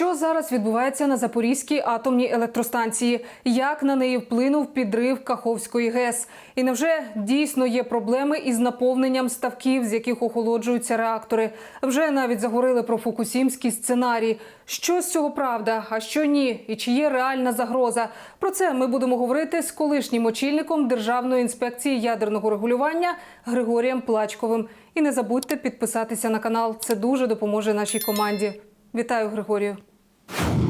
Що зараз відбувається на Запорізькій атомній електростанції? Як на неї вплинув підрив Каховської ГЕС? І невже дійсно є проблеми із наповненням ставків, з яких охолоджуються реактори? Вже навіть заговорили про фукусімський сценарій. Що з цього правда, а що ні? І чи є реальна загроза? Про це ми будемо говорити з колишнім очільником Державної інспекції ядерного регулювання Григорієм Плачковим. І не забудьте підписатися на канал. Це дуже допоможе нашій команді. Вітаю, Григорію you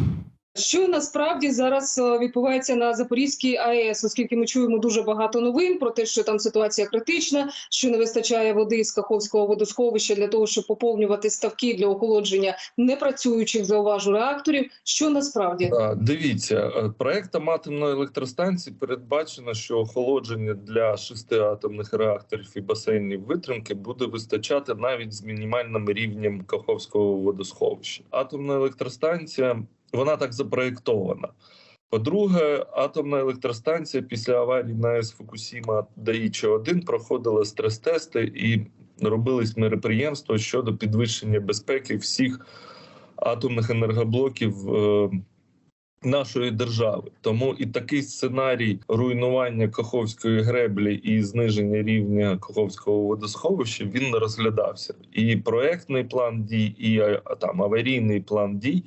що насправді зараз е, відбувається на Запорізькій АЕС, оскільки ми чуємо дуже багато новин про те, що там ситуація критична, що не вистачає води з Каховського водосховища для того, щоб поповнювати ставки для охолодження непрацюючих зауважу реакторів. Що насправді Дивіться, е, проектом атомної електростанції передбачено, що охолодження для шести атомних реакторів і басейнів витримки буде вистачати навіть з мінімальним рівнем Каховського водосховища. Атомна електростанція вона так запроєктована. По-друге, атомна електростанція після аварії на АЕС Фукусіма Даїчі 1 проходила стрес-тести і робились мероприємства щодо підвищення безпеки всіх атомних енергоблоків. е, Нашої держави тому і такий сценарій руйнування Каховської греблі і зниження рівня Каховського водосховища він не розглядався. І проектний план дій, і там аварійний план дій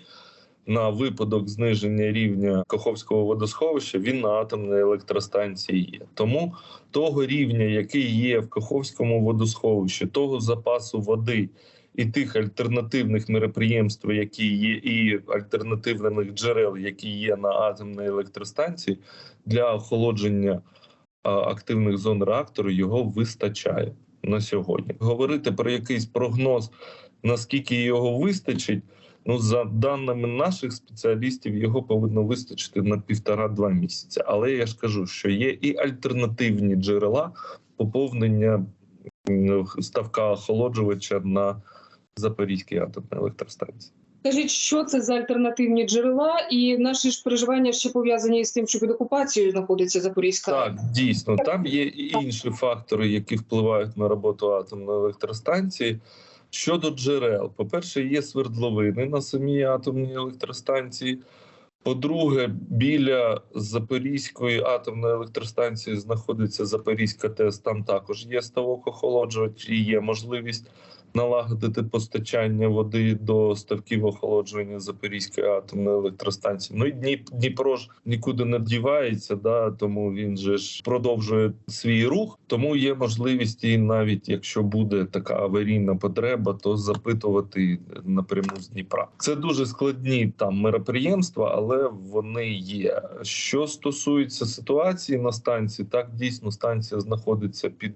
на випадок зниження рівня Каховського водосховища він на атомній електростанції є. Тому того рівня, який є в Каховському водосховищі, того запасу води і тих альтернативних мероприємств, які є, і альтернативних джерел, які є на атомній електростанції, для охолодження активних зон реактору його вистачає на сьогодні. Говорити про якийсь прогноз, наскільки його вистачить. Ну, за даними наших спеціалістів, його повинно вистачити на півтора-два місяці. Але я ж кажу, що є і альтернативні джерела поповнення ставка охолоджувача на Запорізькій атомній електростанції. Скажіть, що це за альтернативні джерела, і наші ж переживання ще пов'язані з тим, що під окупацією знаходиться Запорізька. Так, дійсно, там є і інші фактори, які впливають на роботу атомної електростанції. Щодо джерел, по-перше, є свердловини на самій атомній електростанції. По-друге, біля Запорізької атомної електростанції знаходиться Запорізька ТЕС. Там також є ставок охолоджувач і є можливість налагодити постачання води до ставків охолоджування Запорізької атомної електростанції. Ну і Дніпро ж нікуди не дівається, да тому він же ж продовжує свій рух. Тому є можливість, і навіть якщо буде така аварійна потреба, то запитувати напряму з Дніпра. Це дуже складні там мероприємства, але вони є. Що стосується ситуації на станції, так дійсно станція знаходиться під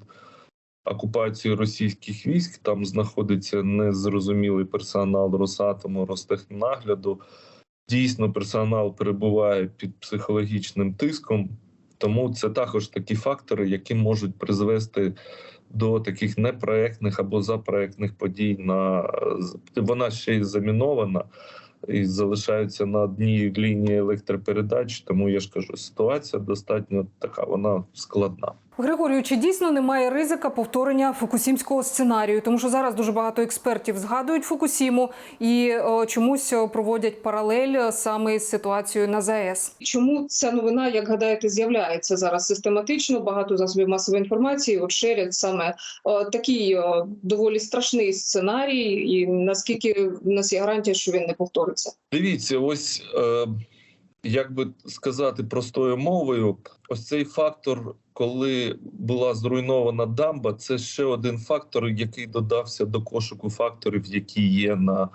окупацією російських військ. Там знаходиться незрозумілий персонал Росатому, Ростехнагляду. Дійсно, персонал перебуває під психологічним тиском, тому це також такі фактори, які можуть призвести до таких непроектних або запроектних подій. На вона ще й замінована і залишаються на одній лінії електропередач. Тому я ж кажу, ситуація достатньо така, вона складна. Григорію, чи дійсно немає ризика повторення фукусімського сценарію? Тому що зараз дуже багато експертів згадують Фукусіму і о, чомусь проводять паралель саме з ситуацією на ЗАЕС. Чому ця новина, як гадаєте, з'являється зараз систематично? Багато засобів масової інформації от шерять саме о, такий о, доволі страшний сценарій, і наскільки в нас є гарантія, що він не повториться? Дивіться, ось е, як би сказати простою мовою, ось цей фактор, коли була зруйнована дамба, це ще один фактор, який додався до кошику факторів, які є на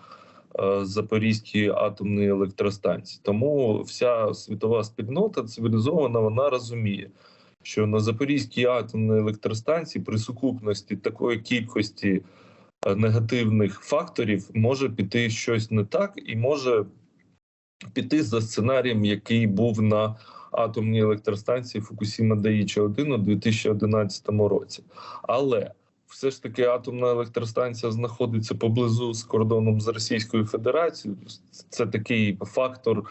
е, Запорізькій атомній електростанції. Тому вся світова спільнота цивілізована, вона розуміє. Що на Запорізькій атомній електростанції при сукупності такої кількості е, негативних факторів може піти щось не так, і може піти за сценарієм, який був на атомній електростанції Фукусіма Даїчі 1 у 2011 році. Але все ж таки атомна електростанція знаходиться поблизу з кордоном з Російською Федерацією. Це такий фактор,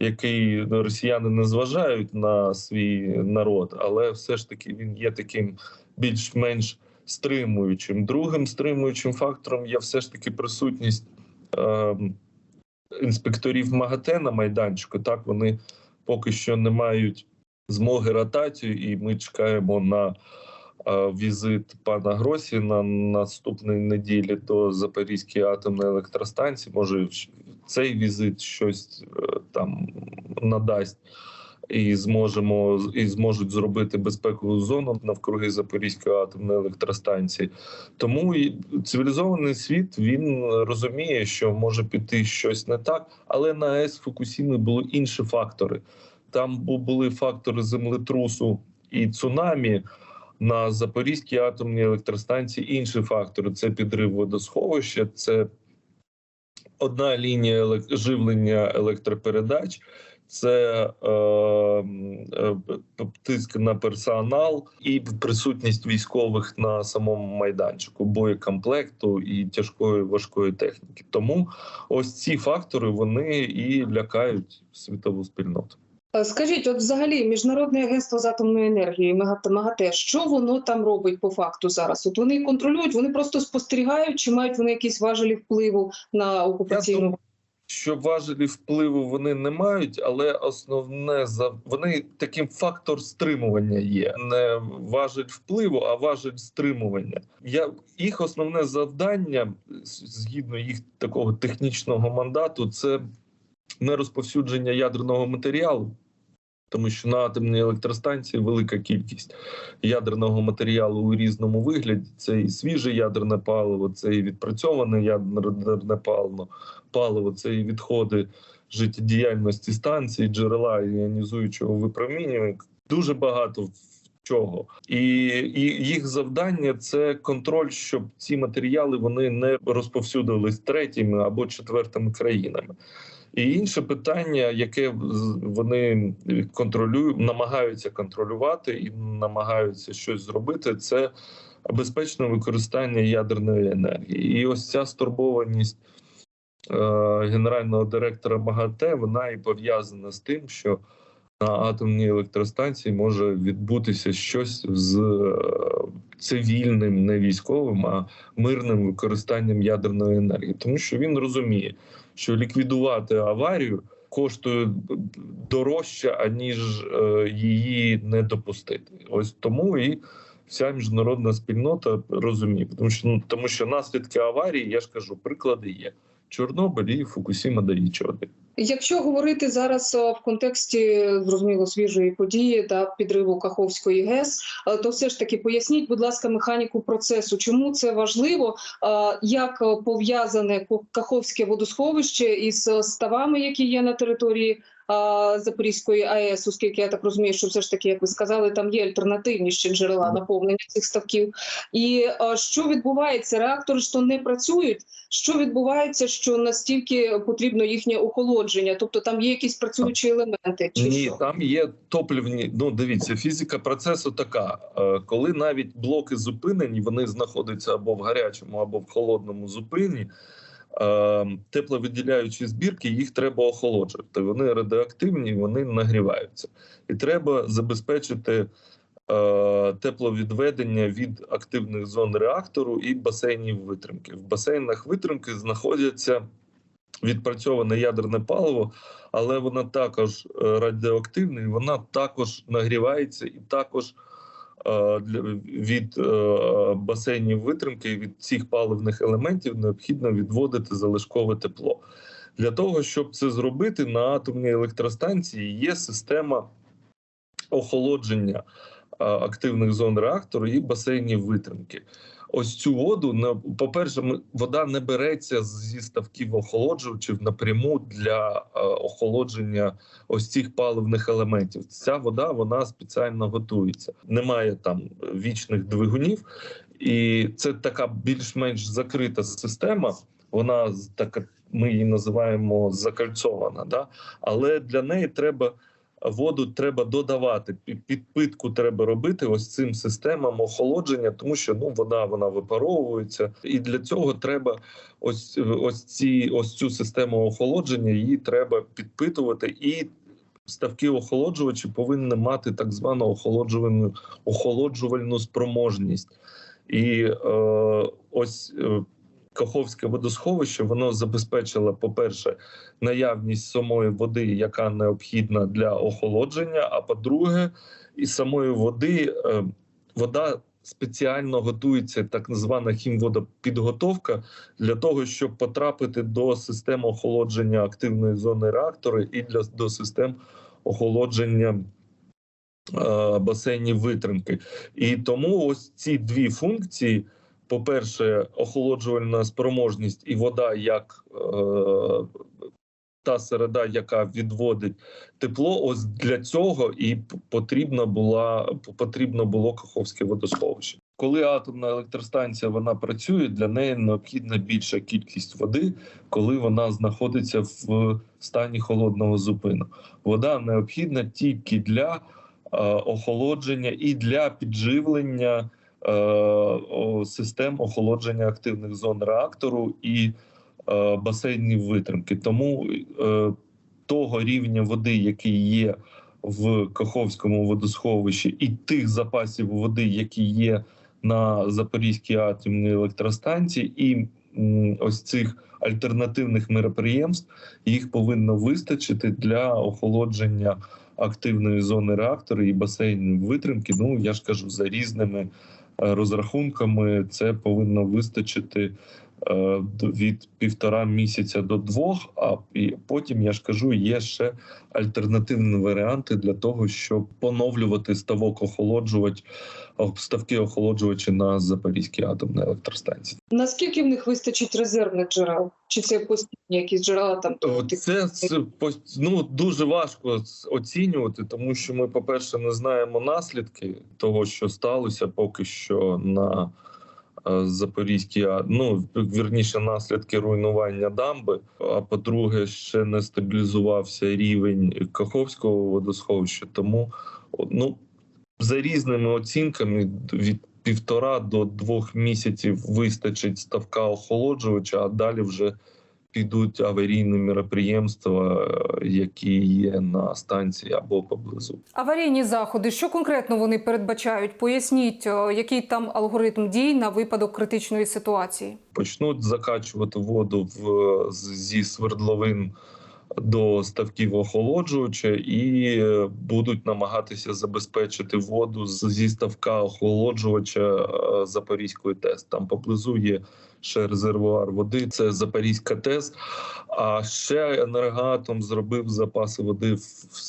який росіяни не зважають на свій народ, але все ж таки він є таким більш-менш стримуючим. Другим стримуючим фактором є все ж таки присутність. Е інспекторів МАГАТЕ на майданчику. Так вони поки що не мають змоги ротацію, і ми чекаємо на е, візит пана Гросі на наступної неділі до Запорізької атомної електростанції. Може, цей візит щось е, там надасть. І зможемо і зможуть зробити безпекову зону навкруги Запорізької атомної електростанції. Тому і цивілізований світ він розуміє, що може піти щось не так, але на АЕС Фукусіми були інші фактори. Там були фактори землетрусу і цунамі. На Запорізькій атомній електростанції інші фактори: це підрив водосховища, це одна лінія живлення електропередач, це е, е, тиск на персонал і присутність військових на самому майданчику, боєкомплекту і тяжкої важкої техніки. Тому ось ці фактори вони і лякають світову спільноту. Е, Скажіть, от взагалі міжнародне агентство з атомної енергії МАГАТЕ, МАГАТЕ, що воно там робить по факту зараз? От вони контролюють, вони просто спостерігають, чи мають вони якісь важелі впливу на окупаційну думаю, що важелі впливу вони не мають, але основне за вони таким фактор стримування є. Не важель впливу, а важель стримування. Я їх основне завдання згідно їх такого технічного мандату, це не розповсюдження ядерного матеріалу. Тому що на атомній електростанції велика кількість ядерного матеріалу у різному вигляді. Це і свіже ядерне паливо, це і відпрацьоване ядерне паливо, паливо, це і відходи життєдіяльності станції, джерела іонізуючого випромінювання. Дуже багато чого. І, і їх завдання це контроль, щоб ці матеріали вони не розповсюдились третіми або четвертими країнами. І інше питання, яке вони контролюють, намагаються контролювати і намагаються щось зробити, це безпечне використання ядерної енергії. І ось ця стурбованість е, генерального директора МАГАТЕ вона і пов'язана з тим, що на атомній електростанції може відбутися щось з е, цивільним, не військовим, а мирним використанням ядерної енергії, тому що він розуміє, що ліквідувати аварію коштує дорожче, аніж е, її не допустити. Ось тому і вся міжнародна спільнота розуміє, тому що ну, тому що наслідки аварії, я ж кажу, приклади є. Чорнобиль і Фукусіма Даїчі 1 Якщо говорити зараз е, в контексті зрозуміло свіжої події та підриву Каховської ГЕС, е, то все ж таки поясніть, будь ласка, механіку процесу, чому це важливо, е, як пов'язане Каховське водосховище із ставами, які є на території Запорізької АЕС, оскільки я так розумію, що все ж таки, як ви сказали, там є альтернативні ще джерела наповнення цих ставків. І що відбувається? Реактори то не працюють. Що відбувається, що настільки потрібно їхнє охолодження? Тобто там є якісь працюючі елементи? Чи Ні, що? там є топливні. Ну дивіться, фізика процесу така: коли навіть блоки зупинені, вони знаходяться або в гарячому, або в холодному зупині. Е, Тепловиділяючі збірки їх треба охолоджувати. Вони радіоактивні, вони нагріваються, і треба забезпечити е, тепловідведення від активних зон реактору і басейнів витримки. В басейнах витримки знаходяться відпрацьоване ядерне паливо, але вона також е, радіоактивна, і вона також нагрівається і також від е, басейнів витримки від цих паливних елементів необхідно відводити залишкове тепло. Для того, щоб це зробити, на атомній електростанції є система охолодження е, активних зон реактору і басейнів витримки. Ось цю воду на по-перше, ми- вода не береться зі ставків охолоджувачів напряму для е, охолодження ось цих паливних елементів. Ця вода вона спеціально готується. Немає там вічних двигунів, і це така більш-менш закрита система. Вона така, ми її називаємо закальцована. Да? Але для неї треба воду треба додавати. Підпитку треба робити ось цим системам охолодження, тому що ну вода вона випаровується, і для цього треба ось ось ці ось цю систему охолодження. Її треба підпитувати і. Ставки охолоджувачі повинні мати так звану охолоджувальну охолоджувальну спроможність, і е, ось е, Каховське водосховище воно забезпечило, по-перше, наявність самої води, яка необхідна для охолодження. А по-друге, із самої води е, вода спеціально готується, так звана хімводопідготовка, для того, щоб потрапити до систем охолодження активної зони реактора і для до систем охолодження е, басейнів витримки. І тому ось ці дві функції: по-перше, охолоджувальна спроможність і вода як е, та середа, яка відводить тепло, ось для цього і потрібна була потрібно було Каховське водосховище. Коли атомна електростанція вона працює, для неї необхідна більша кількість води, коли вона знаходиться в стані холодного зупину. Вода необхідна тільки для е, охолодження і для підживлення систем охолодження активних зон реактору і е, басейнів витримки. Тому е, того рівня води, який є в Каховському водосховищі, і тих запасів води, які є на Запорізькій атомній електростанції, і ось цих альтернативних мероприємств їх повинно вистачити для охолодження активної зони реактора і басейнів витримки. Ну я ж кажу, за різними е, розрахунками це повинно вистачити від півтора місяця до двох. А потім я ж кажу, є ще альтернативні варіанти для того, щоб поновлювати ставок охолоджувач, ставки охолоджувачі на Запорізькій атомній електростанції. Наскільки в них вистачить резервних джерел? Чи це постійні якісь джерела там? Це, це ну, дуже важко оцінювати, тому що ми, по-перше, не знаємо наслідки того, що сталося поки що на е, Запорізькій, а- ну вірніше наслідки руйнування дамби. А по-друге, ще не стабілізувався рівень Каховського водосховища. Тому ну за різними оцінками від півтора до двох місяців вистачить ставка охолоджувача, а далі вже підуть аварійні мероприємства, е, які є на станції або поблизу. Аварійні заходи, що конкретно вони передбачають? Поясніть, який там алгоритм дій на випадок критичної ситуації. Почнуть закачувати воду в зі свердловин до ставків охолоджувача і е, будуть намагатися забезпечити воду зі ставка охолоджувача е, Запорізької ТЕС. Там поблизу є ще резервуар води. Це Запорізька ТЕС. А ще енергоатом зробив запаси води в,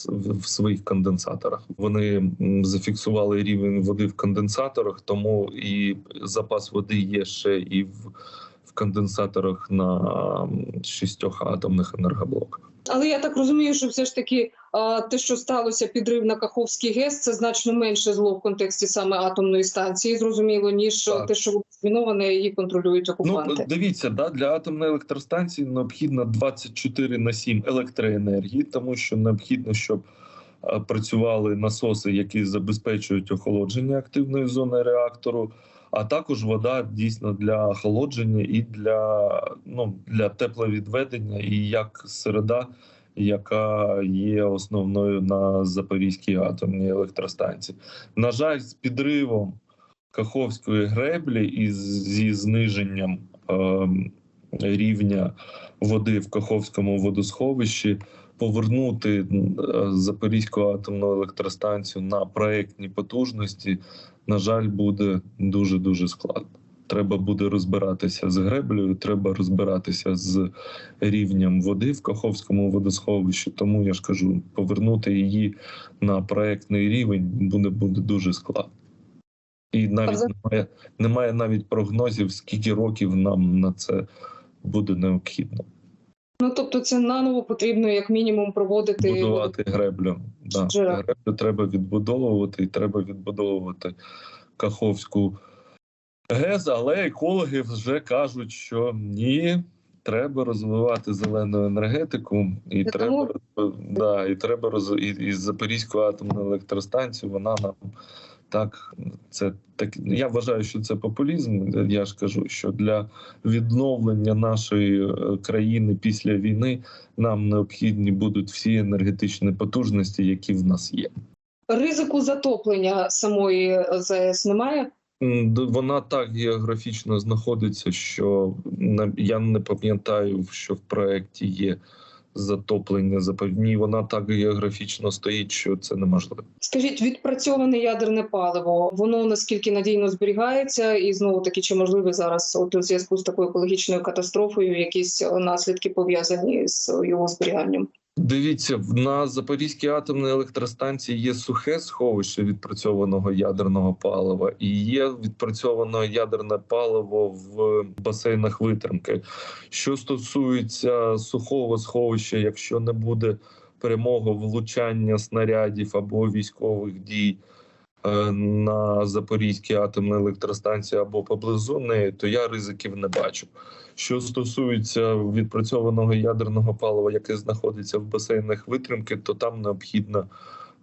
в, в своїх конденсаторах. Вони зафіксували рівень води в конденсаторах, тому і запас води є ще і в, в конденсаторах на шістьох атомних енергоблоках. Але я так розумію, що все ж таки те, що сталося підрив на Каховський ГЕС, це значно менше зло в контексті саме атомної станції, зрозуміло, ніж Так. те, що зміноване її контролюють окупанти. Ну дивіться, да для атомної електростанції необхідно 24 на 7 електроенергії, тому що необхідно, щоб е, працювали насоси, які забезпечують охолодження активної зони реактору. А також вода дійсно для охолодження і для ну для тепловідведення, і як середа, яка є основною на Запорізькій атомній електростанції. На жаль, з підривом Каховської греблі і зі зниженням ем, рівня води в Каховському водосховищі повернути е, Запорізьку атомну електростанцію на проектні потужності, на жаль, буде дуже дуже складно. Треба буде розбиратися з греблею, треба розбиратися з рівнем води в Каховському водосховищі. Тому я ж кажу, повернути її на проектний рівень буде, буде дуже складно. І навіть немає, немає навіть прогнозів, скільки років нам на це буде необхідно Ну тобто, це наново потрібно як мінімум проводити будувати греблю. Да. Греблю треба відбудовувати, і треба відбудовувати Каховську ГЕС, але екологи вже кажуть, що ні. Треба розвивати зелену енергетику, і Для треба роз- да, і треба роз і, і Запорізьку атомну електростанцію. Вона нам так це так. Я вважаю, що це популізм. Я ж кажу, що для відновлення нашої е, країни після війни нам необхідні будуть всі енергетичні потужності, які в нас є. ризику затоплення самої ЗАЕС немає. Вона так географічно знаходиться, що я не пам'ятаю, що в проєкті є затоплення запевні. Вона так географічно стоїть, що це неможливо. Скажіть, відпрацьоване ядерне паливо, воно наскільки надійно зберігається, і знову таки, чи можливі зараз от у зв'язку з такою екологічною катастрофою якісь наслідки пов'язані з його зберіганням? Дивіться, на Запорізькій атомній електростанції є сухе сховище відпрацьованого ядерного палива, і є відпрацьоване ядерне паливо в басейнах витримки. Що стосується сухого сховища, якщо не буде прямого влучання снарядів або військових дій на Запорізькій атомній електростанції або поблизу неї, то я ризиків не бачу. Що стосується відпрацьованого ядерного палива, яке знаходиться в басейнах витримки, то там необхідна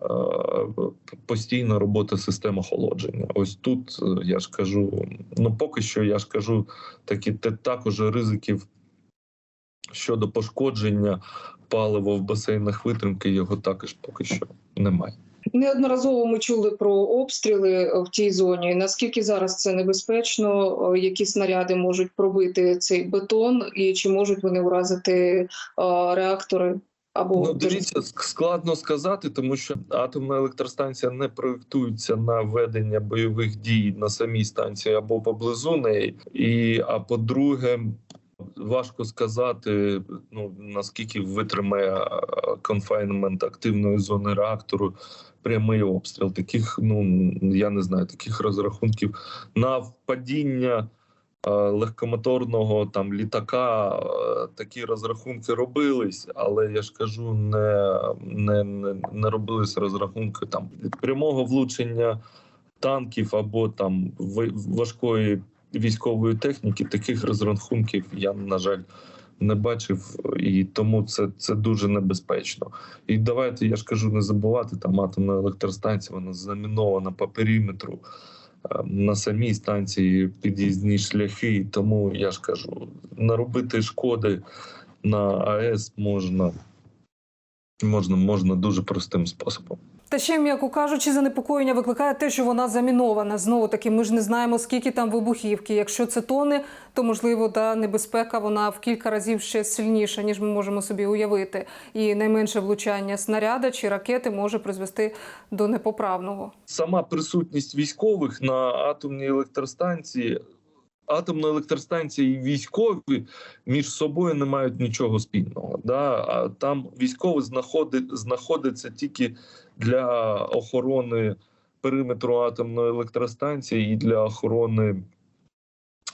е, постійна робота систем охолодження. Ось тут е, я ж кажу, ну поки що я ж кажу, такі також ризиків щодо пошкодження палива в басейнах витримки, його також поки що немає. Неодноразово ми чули про обстріли в тій зоні. Наскільки зараз це небезпечно? Е, Які снаряди можуть пробити цей бетон, і чи можуть вони уразити е, реактори? Або Ну, дивіться, складно сказати, тому що атомна електростанція не проєктується на ведення бойових дій на самій станції або поблизу неї. І а по-друге, важко сказати, ну наскільки витримає конфайнмент активної зони реактору прямий обстріл. Таких, ну я не знаю, таких розрахунків на впадіння. е, Легкомоторного там літака е, такі розрахунки робились, але я ж кажу, не, не, не, не робились розрахунки там прямого влучення танків або там важкої військової техніки. Таких розрахунків я на жаль не бачив, і тому це, це дуже небезпечно. І давайте я ж кажу, не забувати там атомна електростанція, вона замінована по периметру. е, На самій станції під'їзні шляхи, тому я ж кажу, наробити шкоди на АЕС можна, можна, можна дуже простим способом. Та ще, м'яко кажучи, занепокоєння викликає те, що вона замінована. Знову таки, ми ж не знаємо, скільки там вибухівки. Якщо це тони, то можливо та небезпека вона в кілька разів ще сильніша, ніж ми можемо собі уявити. І найменше влучання снаряда чи ракети може призвести до непоправного. сама присутність військових на атомній електростанції. Атомна електростанція і військові між собою не мають нічого спільного. Да? А там військові знаходить, знаходиться тільки для охорони периметру атомної електростанції і для охорони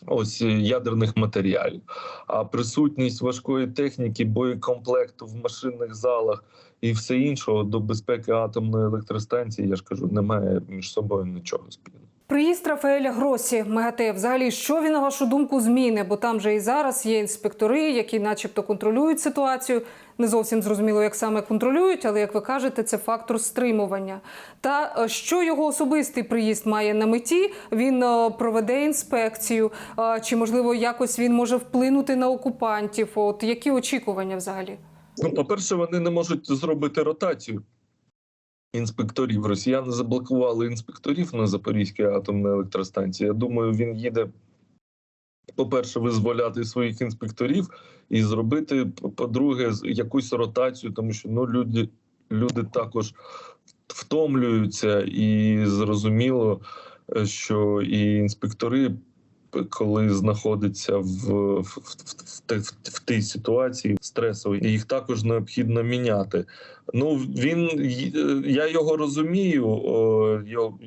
ось ядерних матеріалів. А присутність важкої техніки, боєкомплекту в машинних залах і все іншого до безпеки атомної електростанції, я ж кажу, немає між собою нічого спільного. Приїзд Рафаеля Гросі, МАГАТЕ, взагалі, що він, на вашу думку, зміни? Бо там же і зараз є інспектори, які начебто контролюють ситуацію. Не зовсім зрозуміло, як саме контролюють, але як ви кажете, це фактор стримування. Та е, що його особистий приїзд має на меті? Він е, проведе інспекцію, е, чи можливо якось він може вплинути на окупантів? От які очікування взагалі? Ну, по-перше, вони не можуть зробити ротацію інспекторів. Росіяни заблокували інспекторів на Запорізькій атомній електростанції. Я думаю, він їде. По-перше, визволяти своїх інспекторів і зробити, по-друге, якусь ротацію, тому що ну люди, люди також втомлюються, і зрозуміло, е, що і інспектори, коли знаходяться в, в, в, в, в, в тій ситуації стресовій, їх також необхідно міняти. Ну він е, я його розумію. Його,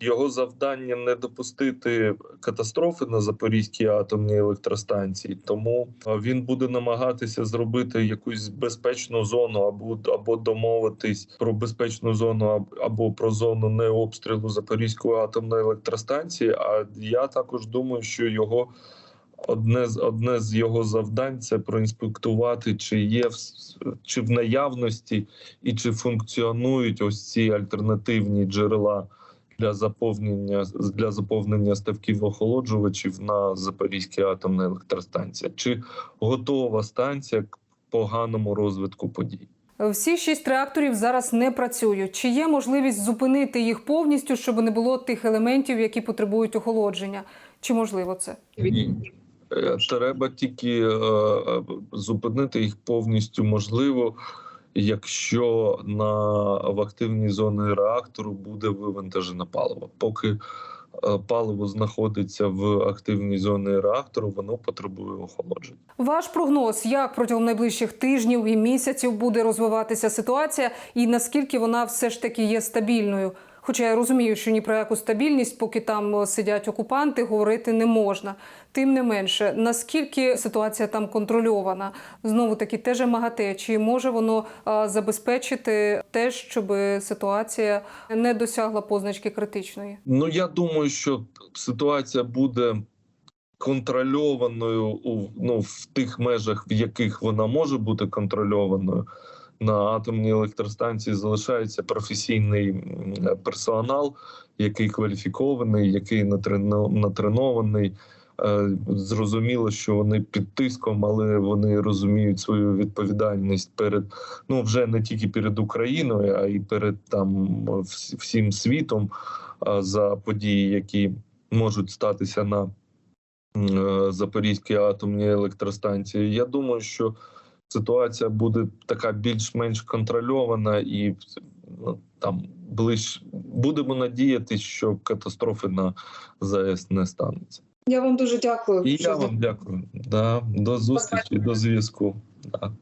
його завдання не допустити катастрофи на Запорізькій атомній електростанції, тому е, він буде намагатися зробити якусь безпечну зону, або або домовитись про безпечну зону, або про зону необстрілу Запорізької атомної електростанції. А я також думаю, що його одне з одне з його завдань це проінспектувати, чи є чи в наявності і чи функціонують ось ці альтернативні джерела для заповнення для заповнення ставків охолоджувачів на Запорізькій атомній електростанції, чи готова станція к поганому розвитку подій. Всі шість реакторів зараз не працюють. Чи є можливість зупинити їх повністю, щоб не було тих елементів, які потребують охолодження? Чи можливо це? Ні. Е, Треба тільки е, е, зупинити їх повністю можливо, якщо на в активній зоні реактору буде вивантажено паливо. Поки паливо знаходиться в активній зоні реактору, воно потребує охолодження. Ваш прогноз, як протягом найближчих тижнів і місяців буде розвиватися ситуація, і наскільки вона все ж таки є стабільною? Хоча я розумію, що ні про яку стабільність, поки там е, сидять окупанти, говорити не можна. Тим не менше, наскільки ситуація там контрольована? Знову таки, те же МАГАТЕ, чи може воно забезпечити те, щоб ситуація не досягла позначки критичної? Ну я думаю, що ситуація буде контрольованою у ну в тих межах, в яких вона може бути контрольованою. На атомній електростанції залишається професійний персонал, який кваліфікований, який натрено- натренований. Е, Зрозуміло, що вони під тиском, але вони розуміють свою відповідальність перед ну вже не тільки перед Україною, а й перед там всім світом за події, які можуть статися на е, Запорізькій атомній електростанції. Я думаю, що ситуація буде така більш-менш контрольована і ну, там ближ будемо надіятися, що катастрофи на ЗАЕС не станеться. Я вам дуже дякую. І я вам дякую. Да, до зустрічі, до зв'язку. Да.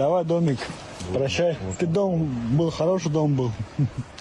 Давай, домик, прощай. Ты дом был, хороший дом был.